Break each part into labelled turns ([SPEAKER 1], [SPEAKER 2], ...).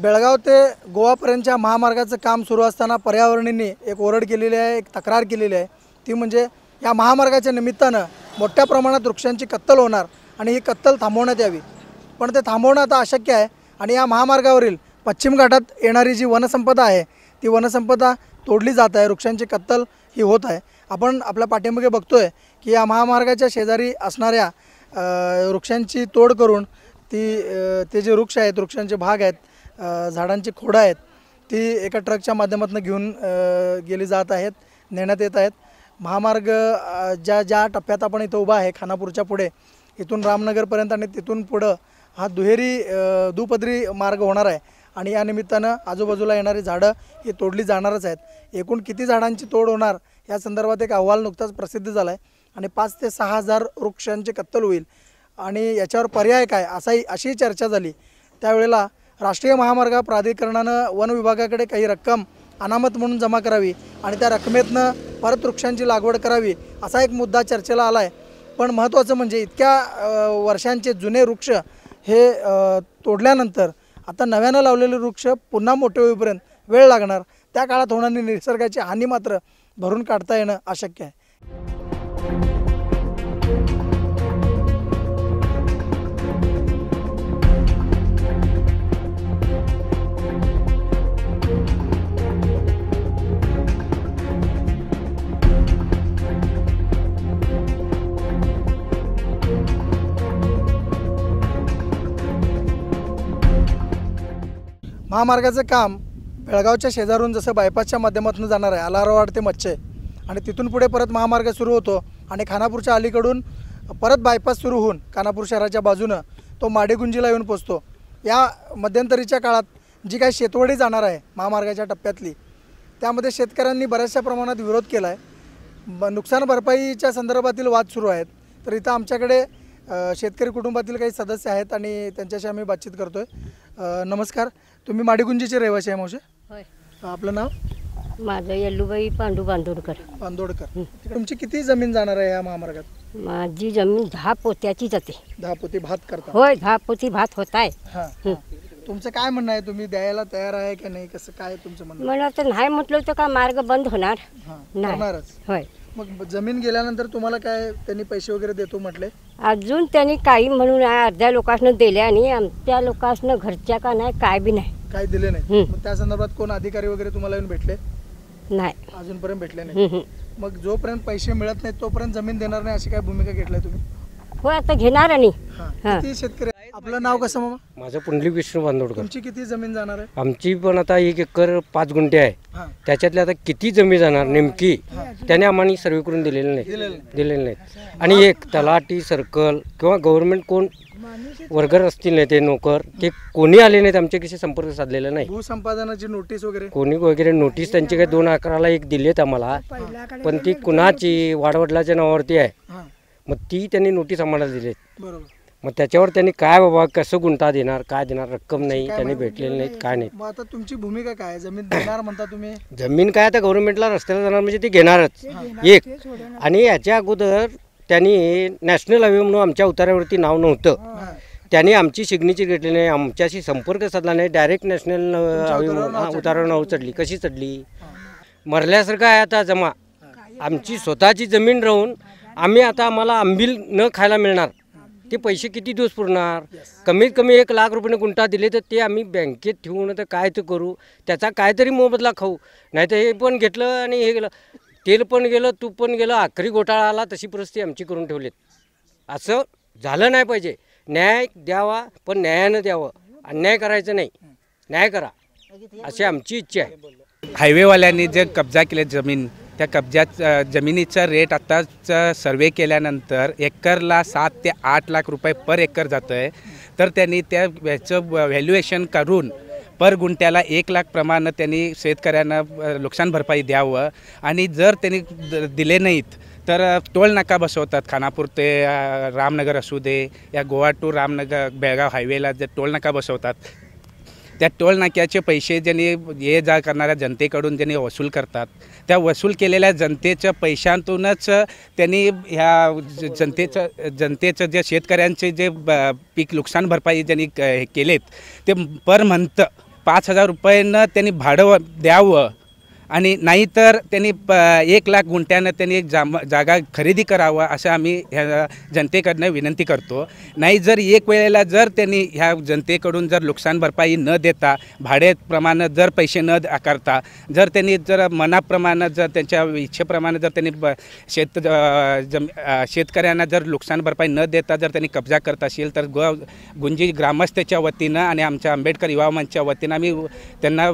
[SPEAKER 1] बेळगाव ते गोवापर्यंतच्या महामार्गाचं काम सुरू असताना पर्यावरणींनी एक ओरड केलेली आहे एक तक्रार केलेली आहे. ती म्हणजे या महामार्गाच्या निमित्तानं मोठ्या प्रमाणात वृक्षांची कत्तल होणार आणि ही कत्तल थांबवण्यात यावी. पण ते थांबवणं आता अशक्य आहे आणि या महामार्गावरील पश्चिम घाटात येणारी जी वनसंपदा आहे ती वनसंपदा तोडली जात आहे. वृक्षांची कत्तल ही होत आहे. आपण आपल्या पाठीमागे बघतोय की या महामार्गाच्या शेजारी असणाऱ्या वृक्षांची तोड करून ती ते जे वृक्ष आहेत वृक्षांचे भाग आहेत झाडांची खोडं आहेत ती एका ट्रकच्या माध्यमातून घेऊन गेली जात आहेत नेण्यात येत आहेत. महामार्ग ज्या ज्या टप्प्यात आपण इथं उभा आहे खानापूरच्या पुढे इथून रामनगरपर्यंत आणि तिथून पुढं हा दुहेरी दुपदरी मार्ग होणार आहे. आणि या निमित्तानं आजूबाजूला येणारी झाडं ही तोडली जाणारच आहेत. एकूण किती झाडांची तोड होणार या संदर्भात एक अहवाल नुकताच प्रसिद्ध झाला आहे आणि पाच ते सहा हजार वृक्षांची कत्तल होईल. आणि याच्यावर पर्याय काय असाही अशी चर्चा झाली. त्यावेळेला राष्ट्रीय महामार्ग प्राधिकरणानं वन विभागाकडे काही रक्कम अनामत म्हणून जमा करावी आणि त्या रकमेतनं परत वृक्षांची लागवड करावी असा एक मुद्दा चर्चेला आला आहे पण महत्त्वाचं म्हणजे इतक्या वर्षांचे जुने वृक्ष हे तोडल्यानंतर आता नव्यानं लावलेले वृक्ष पुन्हा मोठे होईपर्यंत वेळ लागणार. त्या काळात होणारी निसर्गाची हानी मात्र भरून काढता येणं अशक्य आहे. महामार्गाचं काम बेळगावच्या शेजारून जसं बायपासच्या माध्यमातून जाणार आहे अलारवाड ते मच्छे. आणि तिथून पुढे परत महामार्ग सुरू होतो आणि खानापूरच्या अलीकडून परत बायपास सुरू होऊन खानापूर शहराच्या बाजूनं तो माडेगुंजीला येऊन पोचतो या मध्यंतरीच्या काळात जी काही शेतवडी जाणार आहे महामार्गाच्या टप्प्यातली त्यामध्ये शेतकऱ्यांनी बऱ्याचशा प्रमाणात विरोध केला आहे ब नुकसान भरपाईच्या संदर्भातील वाद सुरू आहेत. तर इथं आमच्याकडे शेतकरी कुटुंबातील काही सदस्य आहेत आणि त्यांच्याशी आम्ही बातचीत करतो आहे अ, नमस्कार. तुम्ही माडीगुंजीचे रहिवासी आहे मावशे?
[SPEAKER 2] होय.
[SPEAKER 1] आपलं नाव?
[SPEAKER 2] माझं येल्लूबाई पांडू बांदोडकर.
[SPEAKER 1] बांदोडकर. तुमची किती जमीन जाणार आहे या महामार्गात?
[SPEAKER 2] माझी जमीन दहा पोत्याची जाते
[SPEAKER 1] दहा पोती भात करता.
[SPEAKER 2] होय दहा पोती भात होत आहे.
[SPEAKER 1] हां हां. तुमचं काय म्हणणं आहे? तुम्ही द्यायला तयार आहे की नाही? कसं काय तुमचं म्हणणं?
[SPEAKER 2] मला तर नाही म्हटलं तर का मार्ग बंद होणार?
[SPEAKER 1] हां
[SPEAKER 2] नाही.
[SPEAKER 1] करणारच
[SPEAKER 2] होय.
[SPEAKER 1] मग जमीन गेल्यानंतर तुम्हाला काय त्यांनी पैसे वगैरे देतो म्हटले
[SPEAKER 2] अजून त्यांनी काही म्हणून अर्ध्या लोकांना दिले आणि आमच्या लोकांना घरच्या का नाही काय बी नाही
[SPEAKER 1] काय दिले नाही. मग त्या संदर्भात कोण अधिकारी वगैरे तुम्हाला येऊन भेटले
[SPEAKER 2] नाही
[SPEAKER 1] अजूनपर्यंत भेटले नाही. मग जोपर्यंत पैसे मिळत नाहीत तोपर्यंत जमीन देणार नाही अशी काय भूमिका घेतलाय तुम्ही
[SPEAKER 2] होय आता घेणार आणि
[SPEAKER 1] हां.
[SPEAKER 2] हां.
[SPEAKER 1] किती शेतकरी? आपलं नाव कसं मामा?
[SPEAKER 3] माझं पुंडलिक विष्णू बांदोडकर.
[SPEAKER 1] तुमची किती जमीन जाणार आहे?
[SPEAKER 3] आमची पण आता एक एकर पाच गुंठे आहे.
[SPEAKER 1] हां.
[SPEAKER 3] त्याच्यातले आता किती जमीन जाणार नेमकी त्याने आम्हाला सर्वे करून दिलेले नाही
[SPEAKER 1] दिलेलं नाही.
[SPEAKER 3] दिलेले नाहीत. आणि एक तलाठी सर्कल किंवा गव्हर्नमेंट कोण वर्गर असतील नाही ते नोकर ते कोणी आले नाहीत आमच्याशी संपर्क साधलेला नाही.
[SPEAKER 1] भूसंपादनाची नोटीस वगैरे?
[SPEAKER 3] कोणी वगैरे नोटीस त्यांची काही दोन अकराला एक दिलीत आम्हाला. पण ती कुणाची वाडवडिलाच्या नावावरती आहे.
[SPEAKER 1] हां.
[SPEAKER 3] मग ती त्यांनी नोटीस आम्हाला दिलीत.
[SPEAKER 1] बरोबर.
[SPEAKER 3] मग त्याच्यावर त्यांनी काय बाबा कसं गुंठा देणार काय देणार रक्कम नाही त्यांनी भेटलेली नाहीत काय नाही
[SPEAKER 1] मग आता तुमची भूमिका काय आहे? जमीन देणार म्हणता तुम्ही?
[SPEAKER 3] जमीन काय आता गव्हर्नमेंटला रस्त्याला जाणार म्हणजे ती घेणारच. एक. आणि याच्या अगोदर त्यांनी नॅशनल हायवे म्हणून आमच्या उतार्यावरती नाव नव्हतं.
[SPEAKER 1] हां.
[SPEAKER 3] त्यांनी आमची सिग्नेचर घेतली नाही आमच्याशी संपर्क साधला नाही डायरेक्ट नॅशनल हायवे म्हणून. हा, उतारावर नाव चढली. कशी चढली? मरल्यासारखं आहे आता जमा. आमची स्वतःची जमीन राहून आम्ही आता आम्हाला आंबील न खायला मिळणार. ते पैसे किती दिवस पुरणार? कमीत कमी एक लाख रुपये गुंठा दिले तर ते आम्ही बँकेत ठेवून तर काय ते करू? त्याचा काहीतरी मोबदला खाऊ. नाही तर हे पण घेतलं आणि हे गेलं. तेल पण गेलं तूप पण गेलं आखरी घोटाळा आला तशी परिस्थिती आमची करून ठेवलीत. असं झालं नाही पाहिजे. न्याय द्यावा पण न्यायानं द्यावं. अन्याय करायचं नाही. न्याय करा. अशी आमची इच्छा आहे.
[SPEAKER 4] हायवेवाल्यांनी जे कब्जा केले जमीन त्या कब्जात जमिनीचा रेट आत्ताचा सर्वे केल्यानंतर एकरला सात ते आठ लाख रुपये पर एकर जातं आहे तर त्यांनी त्या ह्याचं व्हॅल्युएशन करून पर गुंट्याला एक लाख प्रमाणे त्यांनी शेतकऱ्यांना नुकसान भरपाई द्यावं. आणि जर त्यांनी द- दिले नाहीत तर टोल नाका बसवतात. खानापूर ते रामनगर असू दे या गोवा टू रामनगर बेळगाव हायवेला जे टोल नाका बसवतात. त्या टोल नाक्याचे पैसे ज्यांनी ये जा करणाऱ्या जनतेकडून ज्यांनी वसूल करतात त्या वसूल केलेल्या जनतेच्या पैशांतूनच त्यांनी ह्या ज- जनतेचं जनतेचं जे शेतकऱ्यांचे जे ब- पीक नुकसान भरपाई ज्यांनी क- हे केलेत ते पर मंथ पाच हजार रुपयानं त्यांनी भाडं द्यावं. आणि नाहीतर त्यांनी प एक लाख गुंठ्यानं त्यांनी एक जाम जागा खरेदी करावं असं आम्ही ह्या जनतेकडनं विनंती करतो. नाही जर एक वेळेला जर त्यांनी ह्या जनतेकडून जर नुकसान भरपाई न देता भाड्याप्रमाणे जर पैसे न आकारता जर त्यांनी जर मनाप्रमाणे जर त्यांच्या इच्छेप्रमाणे जर त्यांनी ब शेत जम शेतकऱ्यांना जर नुकसान भरपाई न देता जर त्यांनी कब्जा करत असेल तर ग गुंजी ग्रामस्थाच्या वतीनं आणि आमच्या आंबेडकर युवा मंचच्या वतीनं आम्ही त्यांना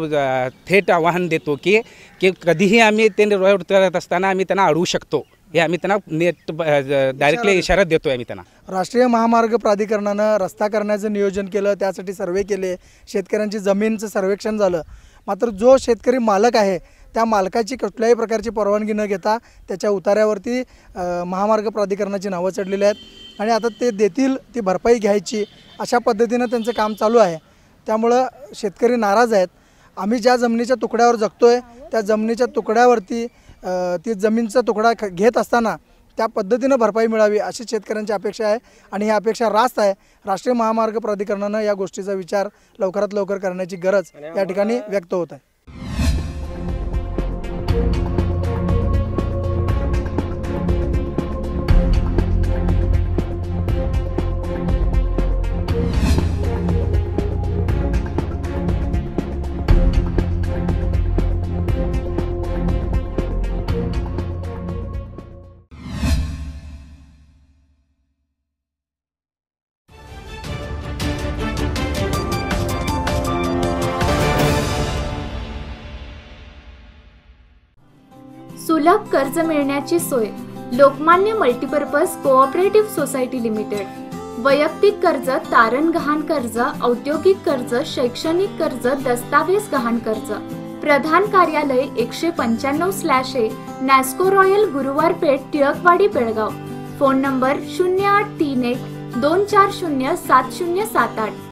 [SPEAKER 4] थेट आवाहन देतो की की कधीही आम्ही ते रोड करत असताना आम्ही त्यांना अडवू शकतो. हे आम्ही त्यांना नेट डायरेक्टली इशारा देतो आम्ही त्यांना.
[SPEAKER 1] राष्ट्रीय महामार्ग प्राधिकरणानं रस्ता करण्याचं नियोजन केलं त्यासाठी सर्वे केले शेतकऱ्यांची जमीनचं सर्वेक्षण झालं. मात्र जो शेतकरी मालक आहे त्या मालकाची कुठल्याही प्रकारची परवानगी न घेता त्याच्या उतार्यावरती महामार्ग प्राधिकरणाची नावं चढलेली आहेत. आणि आता ते देतील ती भरपाई घ्यायची अशा पद्धतीनं त्यांचं काम चालू आहे. त्यामुळं शेतकरी नाराज आहेत. आम्ही ज्या जमिनीच्या तुकड्यावर जगतोय त्या जमिनीच्या तुकड्यावरती ती जमीनचा तुकडा घेत असताना त्या पद्धतीनं भरपाई मिळावी अशी शेतकऱ्यांची अपेक्षा आहे आणि ही अपेक्षा रास्त आहे. राष्ट्रीय महामार्ग प्राधिकरणानं या गोष्टीचा विचार लवकरात लवकर करण्याची गरज या ठिकाणी व्यक्त होत आहे.
[SPEAKER 5] सुलभ कर्ज मिळण्याची सोय. Lokmanya multipurpose cooperative society limited. वैयक्तिक कर्ज तारण गहाण कर्ज औद्योगिक कर्ज शैक्षणिक कर्ज दस्तावेज गहाण कर्ज. प्रधान कार्यालय एकशे पंच्याण्णव slash A Nasco royal Guruwar Peth Tilakwadi Belgaum. Phone number शून्य आठ तीन एक दोन चार शून्य सात शून्य सात आठ.